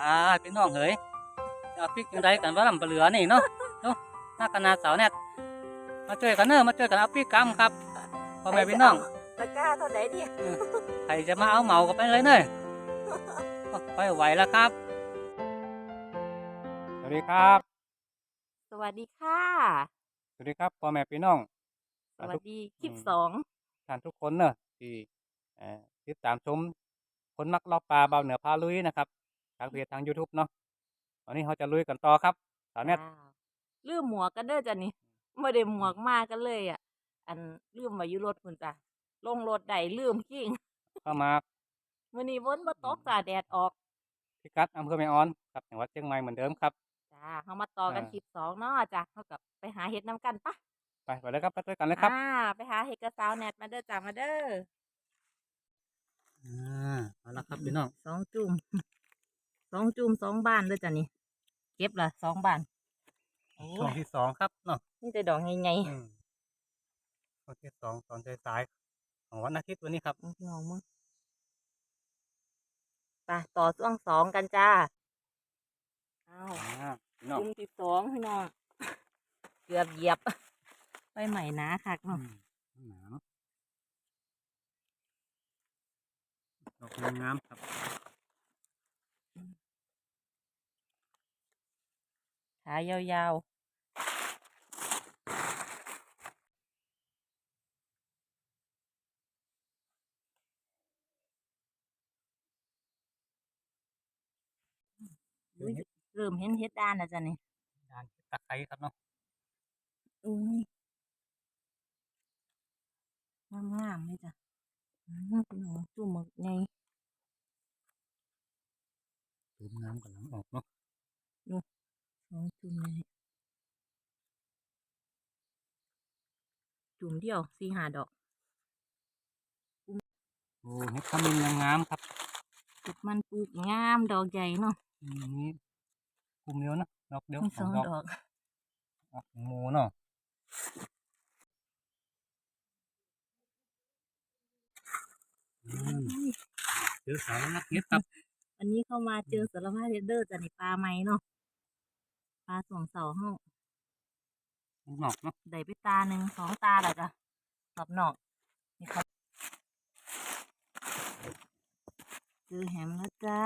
อ่าพี่น้องเฮ้ยจะเอาพริกยังไงกันว่าลำปลาเหลือนี่เนาะเนาะหน้าคณะสาวแนทมาช่วยกันเนอะมาช่วยกันเอาพริกกำครับพ่อแม่พี่น้องตะกร้าเท่าไหร่ดิใครจะมาเอาเหมาก็ไปเลยเนอะไปไหวแล้วครับ สวัสดีครับ สวัสดีค่ะ สวัสดีครับพ่อแม่พี่น้อง สวัสดีคลิปอืมสองท่านทุกคนเนอะที่เอ่อติดตามชมคนมักลอกปลาเบาเหนือพาลุยนะครับ ทางเพจทาง YouTube เนาะวันนี้เราจะลุยกันต่อครับสาวเน็ตว้าวลืมหมวกกันเด้อจ้ะนี่ไม่ได้หมวกมากันเลยอะ อันลืมไว้อยู่รถคุณจ้ะลงรถได้ลืมกิ้งเข้ามามื้อนี้ฝนบ่ตกจ้ะแดดออกพิกัดอำเภอแม่ออนครับจังหวัดเชียงใหม่เหมือนเดิมครับจ้าเฮามาต่อกันอ่าคลิปสองเนาะจ้ะเฮากับไปหาเห็ดน้ำกันปะไปไปเลยครับไปด้วยกันเลยครับอ่าไปหาเห็ดกระสาวแนทมาเด้อจ้ะมาเด้ออ่าเอาละครับพี่น้องสองจุ่ม สองจุ่มสองบ้านเด้อจ้ะนี่เก็บละสองบ้านโอ้ช่วงยที่สองครับเนาะนี่แต่ดอกใหญ่อืมช่วงที่สองตอนสายๆของวันอาทิตย์วันนี้ครับๆพี่น้องมึงไปต่อช่วงสองกันจ้าอ้าวอ่าพี่น้องจุ่มที่สองพี่น้องเกือบเหยียบไปใหม่นะคักอืเนาะมหนาวดอกงามๆครับ ขายาวๆอุ๊ยเริ่มเห็นเห็ดด้านแล้วจ้ะนี่ด้านตะไคร้ครับเนาะอุ้ยงามงามๆเลยจ้ะอืมพี่น้องจุ่มหมึกไงตูมงามกำลังออกเนาะส องจุ่มเลยจุ่มเดียวสี่ห้าดอกโอ้เห็ดขมิ้นงามๆครับจุดมันปลูกงามดอกใหญ่เนาะอืมนี่กลุ่มเดียวนะดอกเดียวมีสสอองงดอกดอกดอกหมูเนาะอืมอุ้ยเจอสารนักเห็ดครับ อันนี้เข้ามาเจอสารพัดเรดเดอร์จ้ะนี่ปลาไหมเนาะ ปลาสองเสาเฮาหนอกเนาะได้ไปตาหนึ่งสองตาแล้วจ้ะรอบนอกนี่ครับเจอแฮมแล้วจ้า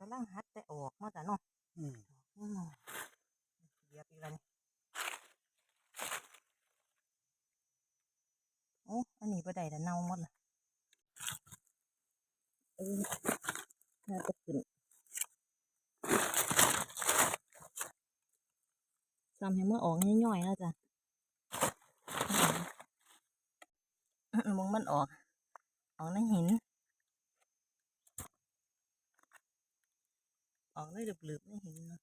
กำลังหัดแต่ออกมาจ้ะเนาะอืมอืมเหยียบอีกแล้วนี่ โอ้อันนี้บ่ได้แต่เน่าหมดละเออน่าจะขึ้นซ้ำให้มันอออกย่อยๆแล้วจ้ะมองมันออก ออกในหิน ออกเลยหลืบๆในหินเนาะ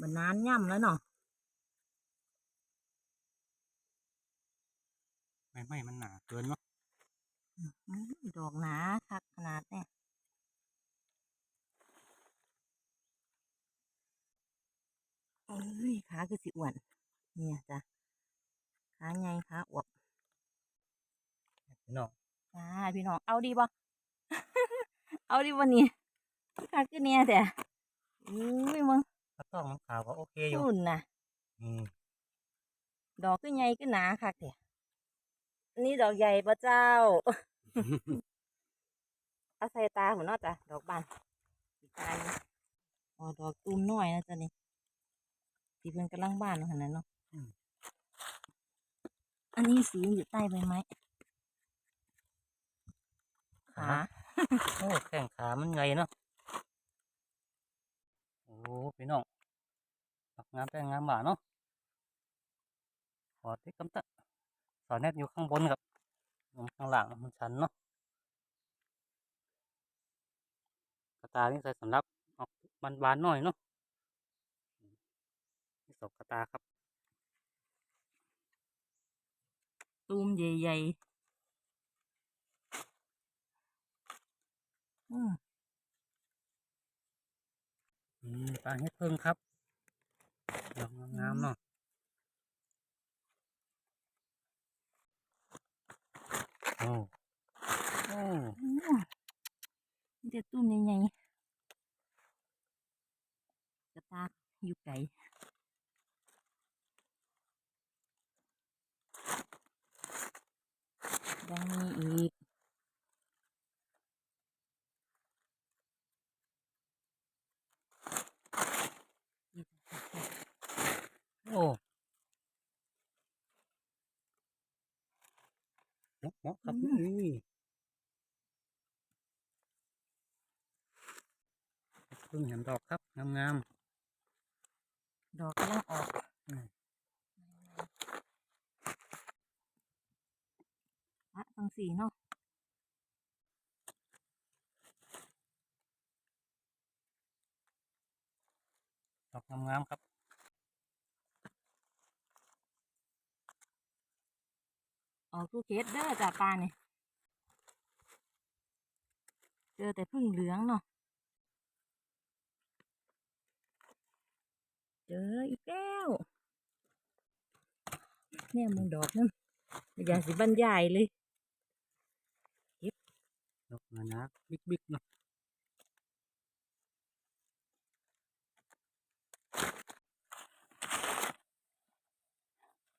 มันนานย่ำแล้วเนาะ ไม่ไม่มันหนาเกินเนาะอืมดอกหนาคักขนาดเนี่ยโอ้ยขาคือสิอ้วน เนี่ยจ้ะขาใหญ่ขาอวบพี่น้องจ้าพี่น้อง เอาดีบ่เอาดีบ่นี่คักคือเนี่ยแต่อุ้ยมึงถ้าต้องมันขาวก็โอเคอยู่หุ่นน่ะอืมดอกคือใหญ่คือหนาคักเนี่ย นี่ดอกใหญ่ปะเจ้า เอาใส่ตาหัวเนอจ้ะดอกบานอีกตาหนึ่งอ๋อดอกตูมน้อยนะจ๊ะนี่ที่เพิ่นกำลังบานขนาดนั้นเนาะอันนี้สีมันอยู่ใต้ใบไม้ขาโอ้แข้งขามันใหญ่เนาะโอ้พี่น้องดอกงามแต่งามบ่าเนาะขอที่กำตะ สอนแนทอยู่ข้างบนครับข้างหลังมันชันเนาะกระตานี่ใส่สำหรับออกบานๆหน่อยเนาะนี่สองกระตาครับ ตูมใหญ่ๆอืมอืมปลาเฮ็ดเพิ่งครับดอกงามๆเนาะ โอ้โอ้โอ้มีแต่ตุ้มใหญ่ๆกระตากอยู่ไกลยังมีอีกโอ้ เหมาะเหมาะครับนี่เพิ่งเห็นดอกครับงามดอกกำลังออกอืมอะทั้งสี่เนาะๆดอกงามๆครับ ออกทุกเคสเด้อจ้าปลาเนี่ยเจอแต่พึ่งเหลืองเนาะเจออีกแล้วเนี่ยมึงดอกนั่นอย่าสิบรรยายเลยดอกหนาๆบิ๊กๆเนาะ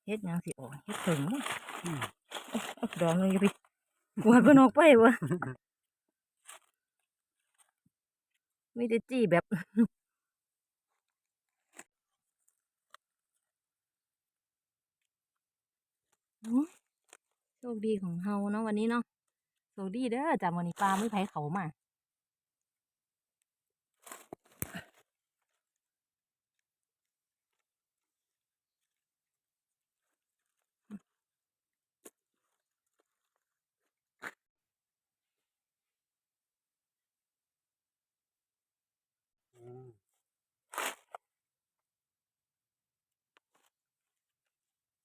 เฮ็ดหยังสิออกเฮ็ดถึงบ่อืมเอา ดอกนึงอยู่พี่กวาดมันออกไปวะไม่ได้จี้แบบโชคดีของเฮาเนาะวันนี้เนาะโชคดีเด้อจากวันนี้ปลาไม่ไผเขามา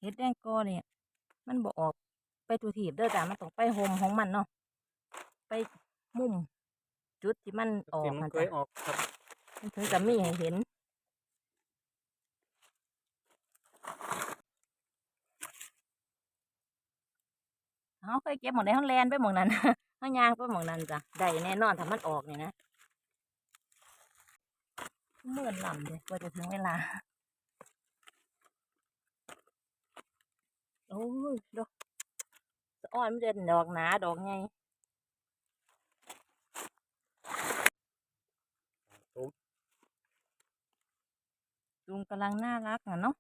เฮ็ดแดงกอเนี่ย มันบ่ออกไปตัวถีบเด้อจ้ะมันต้องไปโฮมของมันเนาะไปมุมจุดที่มันออกที่มันนะเคยจ้ะออกครับมันถึงจะมีให้เห็นเขาเคยเก็บหมองในห้องแลนไปหมองนั้นห้องยางไปหมองนั้นจ้ะได้แน่นอนถ้ามันออกเนี่ยนะเมื่อนลำเลยกว่าจะถึงเวลา โอ้ยดอกสะอ้อนมันจะดอกหนาดอกไงตูมลุงกำลังน่ารักอะเนาะ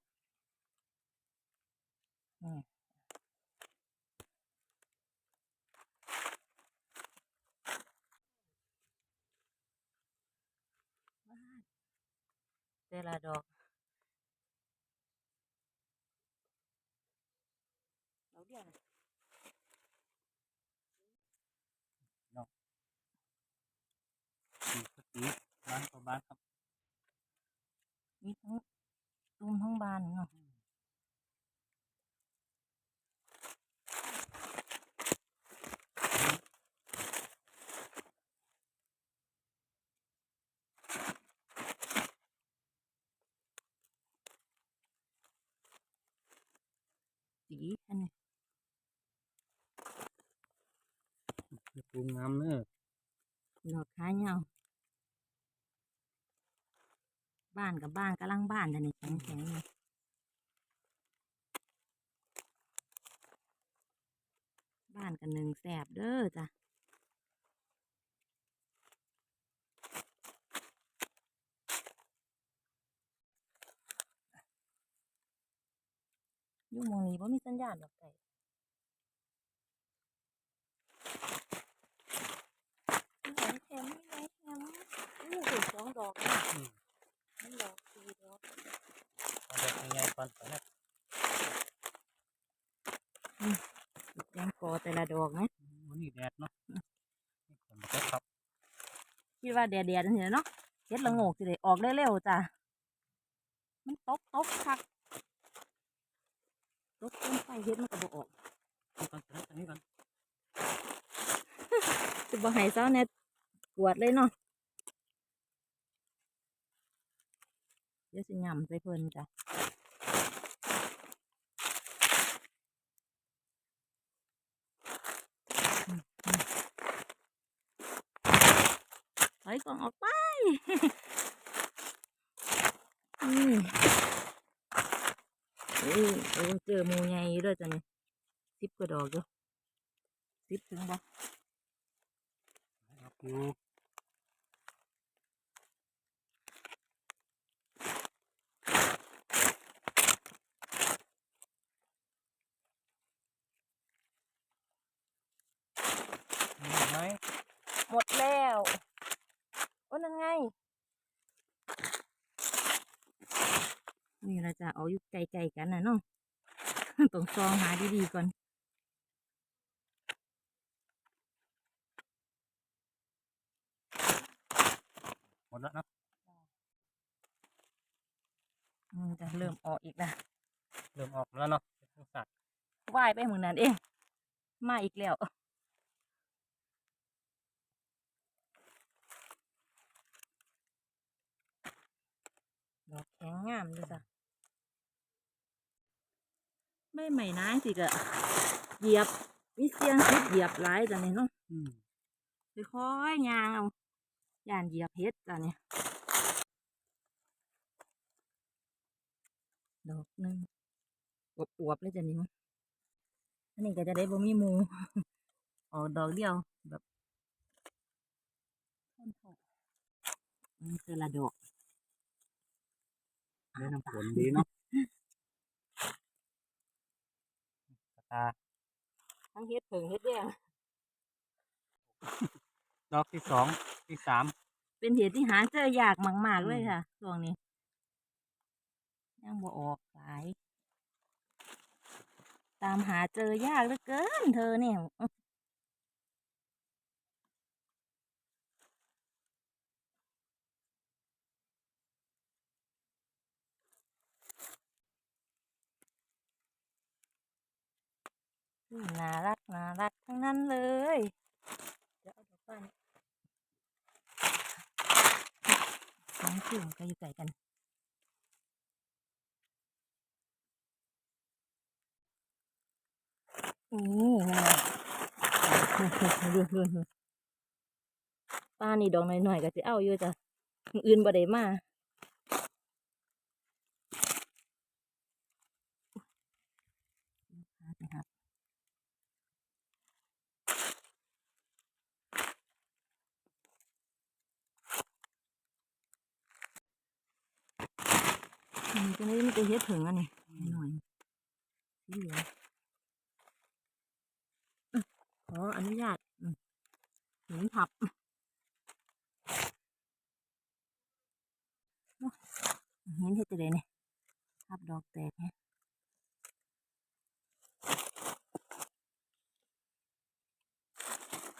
นี่แต่ละดอกดอกเดียวนะ สี่สตี บ้านต่อบ้านครับมีทั้งตูมทั้งบานเนาะสีอันนี้ตูมงามเนอะดอกขายาว บ้านกับบ้านกำลังบ้านแต่นี่แข็งแข็งๆบ้านกันหนึ่งแสบเด้อจ้ะยุ่หมองนี้บ่มีสัญญาณดอกไก่มีไหนแถมมีไหนแถมอู้หูสองดอกนะอื มมันดอกสี่ดอกเอาดอกใหญ่ๆก่อนไปนะแดงกอแต่ละดอกนะวันนี้แดดเนาะนี่ฝนตกครับคิดว่าแดดๆจังซี่เนาะเฮ็ดละโงกสิได้ออกเร็วๆจ้ะมันตกตกคักตกเกินไปเฮ็ดมันก็บ่ออกเอาก่อนไปทางนี้ก่อนสิบ่ให้เซาแน่กวดเลยเนาะ เดี๋ยวสิยำใส่เพิ่นจ้ะไปก่องออกไปอืเอ้ยเจอมูไงญ่ด้วยจ้ะนี่สิบกระดอกด้อยสิบถึงปะ หมดแล้วโอ้นั่นไง นี่เราจะเอาอยู่ไกลๆกันนะเนาะต้องซองหาดีๆก่อนหมดแล้วเนอะอืมจะเริ่มออกอีกละเริ่มออกแล้วเนาะเป็นสัตว์ว่ายไปเหมือนนั้นเองมาอีกแล้ว ดอกแข็งงามเลยจ้ะไม่ใหม่นะสิกะเหยียบวิเสียงคิดเหยียบหลายจ้ะเนี่ยเนาะอืมค่อยๆยางเอาย่านเหยียบเฮ็ดจ้ะเนี่ยดอกหนึ่งอวบๆเลยจ้ะนี่มั้งอันนี้ก็จะได้บ่มีหมูออกดอกเดียวแบบท่อนโถอืมคือละดอก เล่นน้ำฝนดีเนาะตาทั้งเฮ็ดเผิงเฮ็ดแดงดอกที่สองที่สามเป็นเห็ดที่หาเจอยากมากๆเลยค่ะช่วงนี้ยังบ่ออกหลาย ตามหาเจอยากเหลือเกิน เธอเนี่ย น่ารักน่ารักทั้งนั้นเลยเดี๋ยวเอาดอกบ้านสองชื่อมันก็อยู่ไกลกันโอ้ป้านี่ดอกหน่อยๆก็สิเอาอยู่จ้ะออื่นบ่ได้มาครับ อันนี้ก็นี่มันจะเฮ็ดถึงอันนี้หน่อยสีเหลืองขออนุญาตอืมหินทับโอ้หินเฮ็ดจะได้เนี่ยทับดอกแตกเนี่ย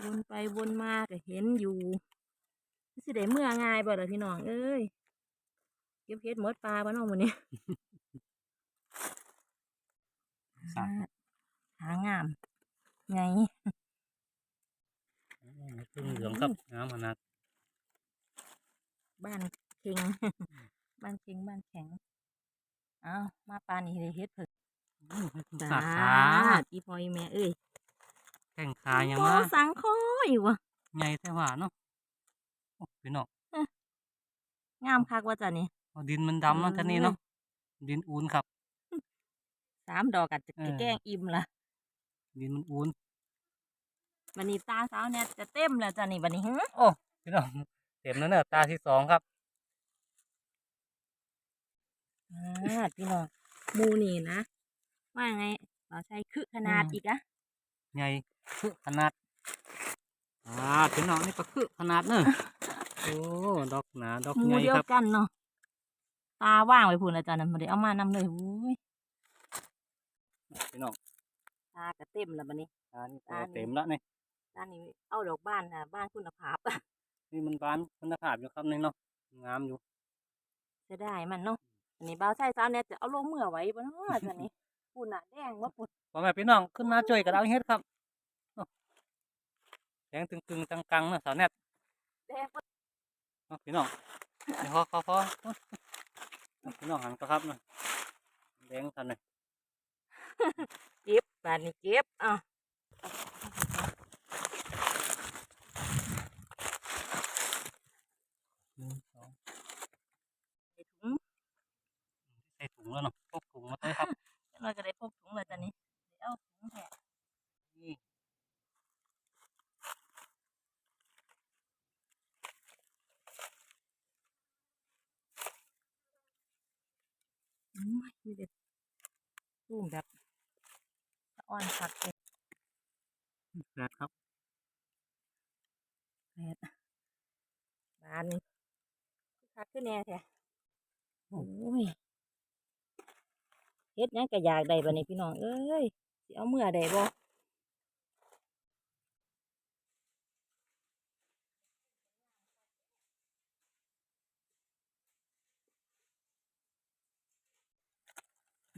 วนไปวนมาก็เห็นอยู่สิได้เมื่อง่ายบ่ล่ะพี่น้องเอ้ยเก็บเฮ็ดหมดปลาบ่น้องมื้อนี้สัตว์หางามไงอืมพึ่งเหลืองครับน้ำขนาดบ้านเค็งบ้านเค็งบ้านแข็งเอามาปลานี่ได้เฮ็ดเผิกอืมให้พึ่งจ้าสัตว์ขาอีพอยแม่เอ้ยแข้งขายังโบมาสังคอยว่ะใหญ่แต่ว่าเนาะโอ้พี่น้องงามคักว่าจ้ะนี่เอา ดินมันดำเนาะท่านี้เนาะดินอูนครับสามดอกกัจะเออแกล้งอิ่มละดินมันอูนวันนี้ตาสาวเนี่ยจะเต็มแล้วจ้ะนี่วันนี้หึโอ้พี่น้องเต็มแล้วเนอะตาที่สองครับอ่าพี่น้องหมูนี่นะว่าไงเราใช้คือขนาดอืมอีกอะใหญ่คือขนาดอ่าพี่น้องนี่ก็คือขนาดเนอะโอ้ดอกหนาดอกหมูใหญ่เดียวครับกันเนาะ ตาว่างไว้พูนแล้วจ้ะนั่นบ่ได้เอามานำเลยอุ้ยพี่น้องตาก็เต็มแล้วบัดนี้อ่านี่ตานี่เต็มแล้วนี่ด้านนี้เอาดอกบ้านนะบ้านคุณภาพนี่มันบานคุณภาพอยู่ครับนี่เนาะงามอยู่จะได้มันเนาะอันนี้บ่าวใส่สาวเนี่ยจะเอาลงเมื่อไว้บ่เนาะจ้ะนี่ปุ่นน่ะแดงว่าปุ่นพ่อแม่พี่น้องขึ้นมาช่วยกันเอาเฮ็ดครับโอ้แดงตึงๆจังๆเนอะสาวแนทแดงว่าเนาะพี่น้องเดี๋ยวพอพอพอเอา พี่น้องหันก็ครับเนาะแดงทันเลยเก็บบานนี้เก็บอะ ยมีแต่ตูมแบบสะอ่อนคักเลย แปดครับ แปดบานนี่คักขึ้ นแน่แท้โอ้ยเฮ็ดหยังก็อยากได้บัดนี้พี่น้อง เอ้ยสิเอาเมื่อได้บ่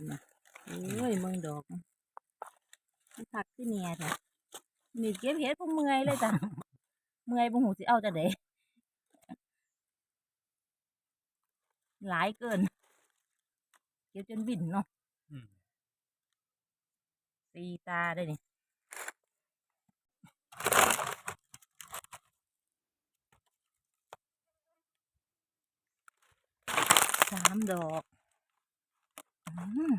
น่ะโอ้ยเมืองดอกมันคักขึ้นแน่แท้นี่เก็บเฮ็ดพวกเมื่อยเลยจ้ะ เมื่อยบ่หูสิเอาจะได หลายเกิน เก็บจนบินเนาะอืมตีตาได้นี่สามดอกอืม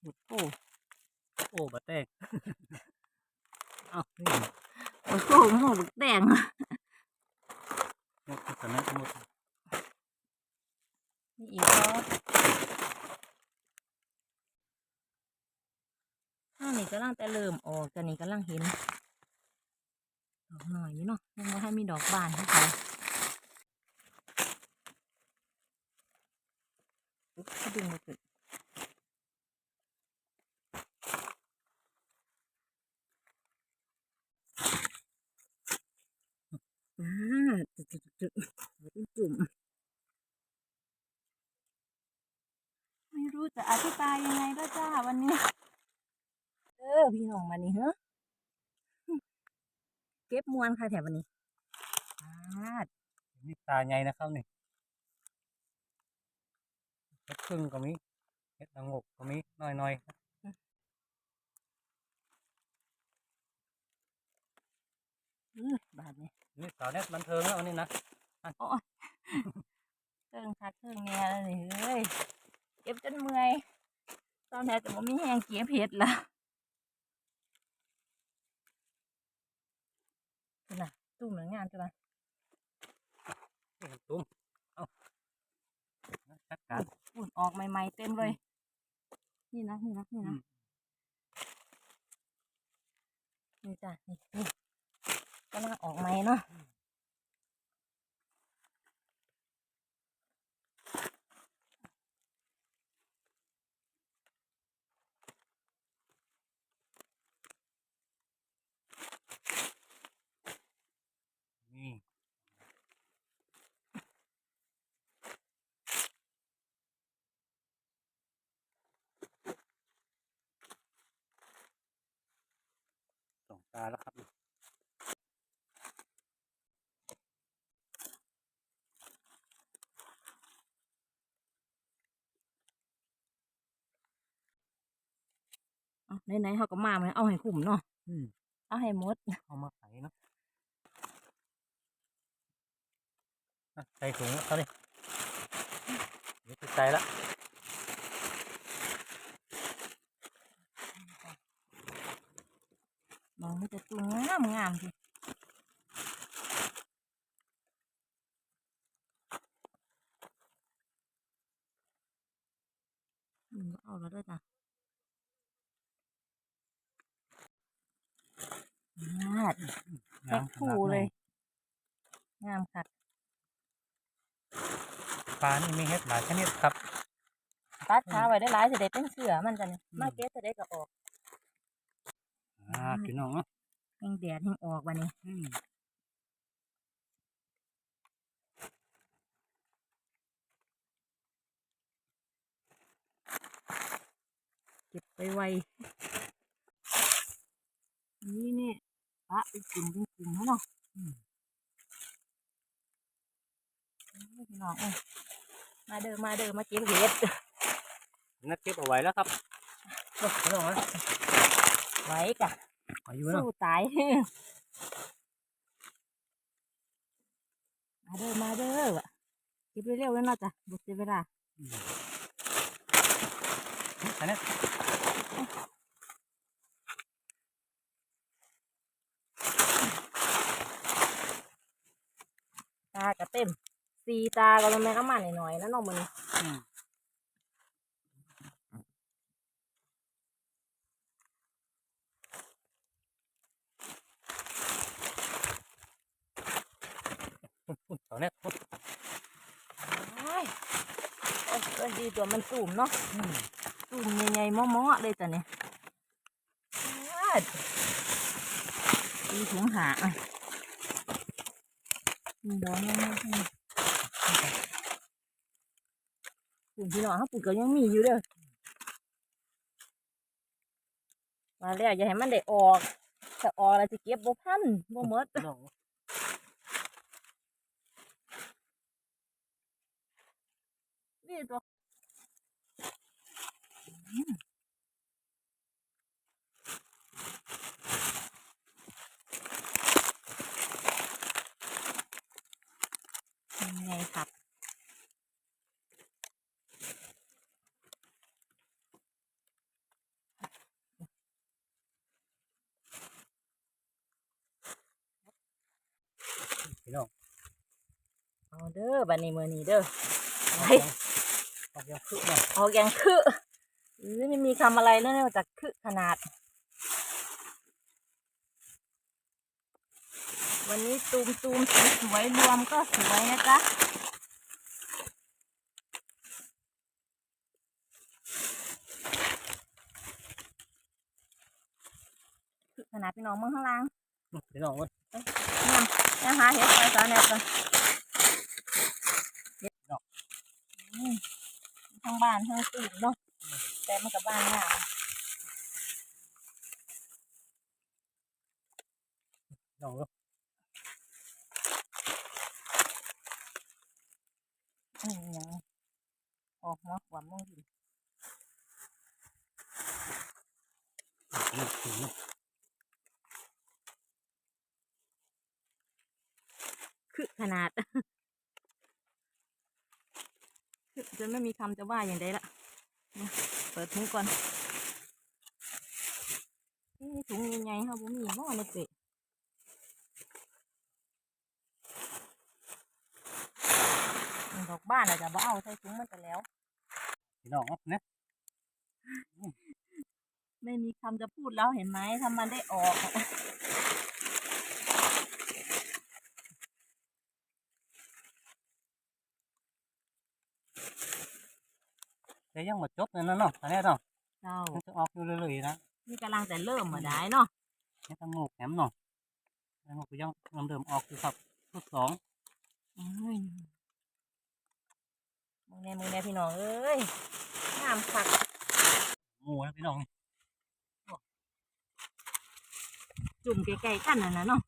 โอ้โหโอ้บะแตงเอานี่โอ้โหหมดแดงหมดขนาดหมด นี่อีกแล้วข้างนี้กำลังแต่เริ่มออกแต่นี่กำลังเห็น ดอกหน่อยอยู่เนาะยังไม่ให้มีดอกบานให้เขาปุ๊บดึงมาขึ้นอ่าจุดจุดจุดจุ่มไม่ รู้จะอธิบายยังไงด้วยจ้าวันนี้ เออพี่น้องมานี่เหรอเก็บมวนค่ะแถววันนี้อาดนี่ตาใหญ่นะครับนี่เฮ็ดครึ่งก็มีเฮ็ดละงกก็มีน้อยอื้อบาดนี่ๆนี่สาวเน็ตบันเทิงแล้ววันนี้นะเครื่องคักเครื่องแน่เลยนี่เฮ้ยเก็บจนเมื่อยตอน แรกแต่ว่ามีแหงเก็บเห็ดละนี่น่ะตุ้มเหมือนงานใช่ไหมนี่ตุ้มเอาจัดการฝุ่นออกใหม่ๆเต็มเลย นี่นะนี่นะนี่อืนะมนี่จ้ะนี่นี่กำลังออกใหม่เนาะ แล้วครับนี่เอาไหนๆเขาก็มาไหมเอาให้คุ้มเนาะอืมเอาให้หมด เอามาใส่เนาะอะใส่ถุงเขาดิเดี๋ยวจะใส่ละ องมันจะตัวงามงามสิอืมเอาแล้วด้วยจ้ะนาดแพ็คคู่เลย งามค่ะปลานี่มีเห็ดหลายชนิดครับตัดขาไว้ได้หลายจะได้เป็นเสือมันจ้ะนี่อืมมาเก็ตจะได้ก็ออก อ่าพี่น้องเนาะแห้งแดดแห้งออกวันนี้อืมเก็บไปไวนี่นี่ปะเป็นกลุ่มเป็นกลุ่มให้เนาะอืมโอ้ยพี่น้องเอ้ยมาเด้อมาเด้อมาเก็บเห็ดนัดเก็บเอาไว้แล้วครับโอ้พี่น้องนะไว้กะ อายุเนาะสู้ตาย มาเด้อมาเด้อวะเก็บเร็วๆเลยเนาะจ้ะบุกเสียเวลาอืมอันนี้ตากระเต็มสีตาก็ลงแม่น้ำมันหน่อยๆแล้วน้องมัน ตอนนี้โอ้ยโอ้ยเอ้ยดีตัวมันตุ่มเนาะตุ่มใหญ่ๆม้อๆเลยจ้ะเนี่ยอ้ายดีถุงหาอะมีดอกยังไงปุ่นพี่น้องเขาปุ่นก็ยังมีอยู่เด้อมาแล้วอย่าให้มันได้ออกถ้าออกแล้วจะเก็บบ่พันบ่หมด น้องนี่ตัวยังไงครับพี่น้องเอาเด้อบันนี้มือนี้เด้อไปออก ยังคือเนาะออกอย่างคืออือไม่มีคำอะไรแล้วนอกจากคือขนาด วันนี้ตูมตูมสวยๆรวมก็สวยนะจ๊ะคือขนาดพี่น้องเมืองข้างล่างพี่น้องเว้ยเนี่ยเนี่ยหาเห็ดไปสาแนบกันเห็ดอืม ทั้งบ้านทั้งตื่นเนาะแต่มันกับบ้านงามพี่น้องเว้ยอืมหยังออกหัวขวามองดินี่ถึงคือขนาดคือ จนไม่มีคำจะว่าอย่างใดละมาเปิดถุงก่อนนี่ถุงใหญ่ๆค่ะผมมีหม้อในเปะดอกบ้านอาจจะบ่เอาใส่ถุงมันไปแล้วพี่น้องเอาเนี่ยไม่มีคำจะพูดแล้วเห็นไหมถ้ามันได้ออก แต่ยังหมดจบเลยนะเนาะอันนี้เนาะเจ้ามันจะออกอยู่เรื่อยๆนะนี่กำลังแต่เริ่มมาได้เนาะนี่ตั้งงูแหมเนาะแล้วงูก็ยังเริ่มเริ่มออกอยู่ครับทุกสองอื้ยมึงแน่มึงแน่พี่น้องเอ้ยงามคักงูนะพี่น้องนี่จุ่มใกล้ๆกันน่ะนะเนาะ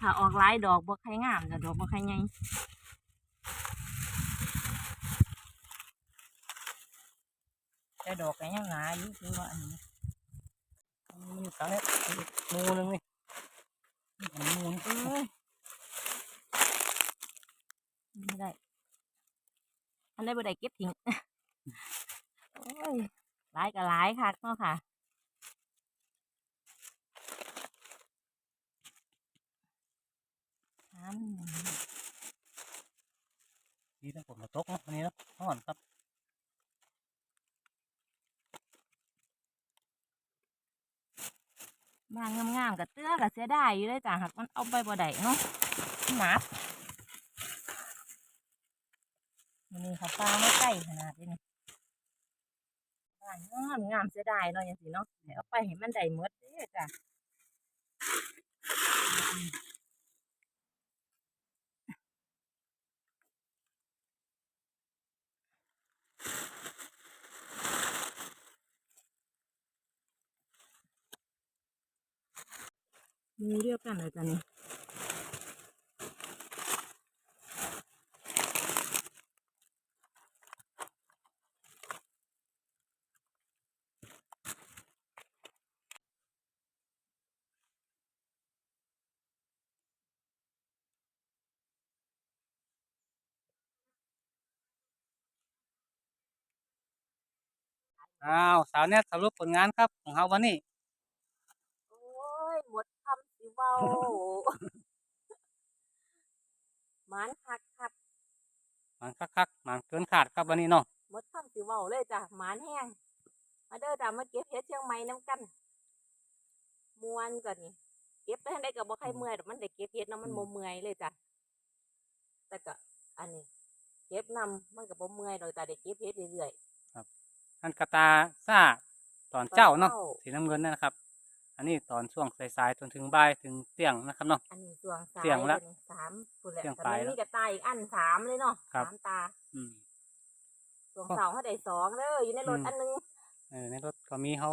ถ้าออกหลายดอกบ่ใครงามแต่ดอกบ่ใครใหญ่ แต่ดอกก็ยังหนาอยู่คือว่าอันนี้มันอยู่กลางเนี่ยงูนึงนี่มันงูนี่เอ้ยไม่ได้อันได้บ่ได้เก็บทิ้งโอ้ยหลายก็หลายคักเนาะค่ะอันดีนะฝนมาตกเนาะวันนี้เนาะร้อนครับ บางงามๆกับเตื้อกับเสียดายอยู่เลยจ้ะหากมันเอาไปบ่ได้เนาะหนักมันนี่เขาปลาไม่ใกล้ขนาดนี้บ้านงามงามเสียดายเนาะอย่างสิเนาะให้เอาไปเห็นมันได้หมดเด้จ้ะ มีเรียกกันเลยจ้ะนี่อ้าวสาวเนี่ยสรุปผลงานครับของเราวันนี้ โอ้ยหมดคำสิ เว้าหมันคักคักมันคักๆมันเกินขาดครับวันนี้เนาะหมดคำสิเว้าเลยจ้ะหมานแห้งมาเด้อจ้ะมาเก็บเห็ดเชียงใหม่น้ำกันมวนจ้ะนี่เก็บไปทางใดก็บ่ใครเมื่อยดอกมันได้เก็บเห็ดเนาะมันบ่เมื่อยเลยจ้ะแต่ก็อันนี้เก็บนำมันก็บ่เมื่อยดอกแต่ได้เก็บเฮ็ดเรื่อยอันกระตาซ่าตอนเจ้าเนาะตอนเจ้าสีน้ำเงินนั่นนะครับ อันนี้ตอนช่วงสายๆจนถึงบ่ายถึงเที่ยงนะครับเนาะๆอันนี้ช่วงสายเสี่ยงละตัวนี้สามพุ่นแหละเสี่ยงแต่ปลามัยนแล้วมีกระต่ายอีกอันสามเลยเนาะครับ สามตาอืมช่วงเสาร์เขาได้สองเด้ออยู่ในรถอืม อันหนึงเออในรถก็มีเขา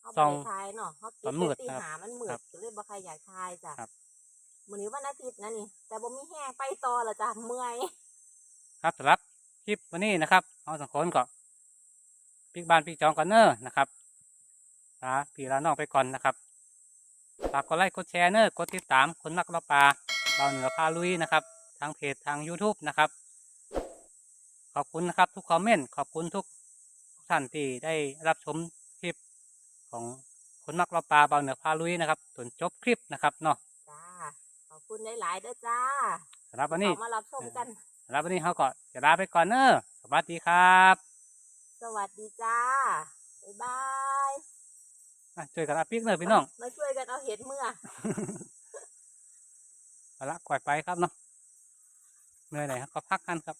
เขาส่บ่องได้ทายเนาะเขาตเก็อนบมืดตีครับหามันมืครัดบก็เลยบ่ใครอยากทายจ้ะครับ มื้อนี้วันอาทิตย์นะนี่ แต่บ่มีแห้งไปต่อและจ้ะเมื่อย ครับสำหรับคลิปวันนี้นะครับเอาสองคนก็ปิกบ้านปิกจองก่อนเนอร์นะครับ ลาพี่ลาน้องไปก่อนนะครับฝากกดไลค์กดแชร์เนอร์กดติดตามคนนักเราปลาเบาเหนือพาลุยนะครับ ทางเพจทาง YouTube นะครับ ขอบคุณนะครับทุกคอมเมนต์ขอบคุณทุกทุกท่านที่ได้รับชมคลิปของคนนักเราปลาเบาเหนือพาลุยนะครับจนจบคลิปนะครับเนาะจ้าขอบคุณหลายๆเด้อจ้าสำหรับวันนี้เขามารับชมกันสำหรับวันนี้เขาก็จะลาไปก่อนเนอร์สวัสดีครับ สวัสดีจ้าบ๊ายบาย อะช่วยกันอาปิกเนอร์พี่น้องมาช่วยกันเอาเห็ดเมื่อเอาละก่อยไปครับเนาะเหนื่อยหน่อยครับก็พักกันครับ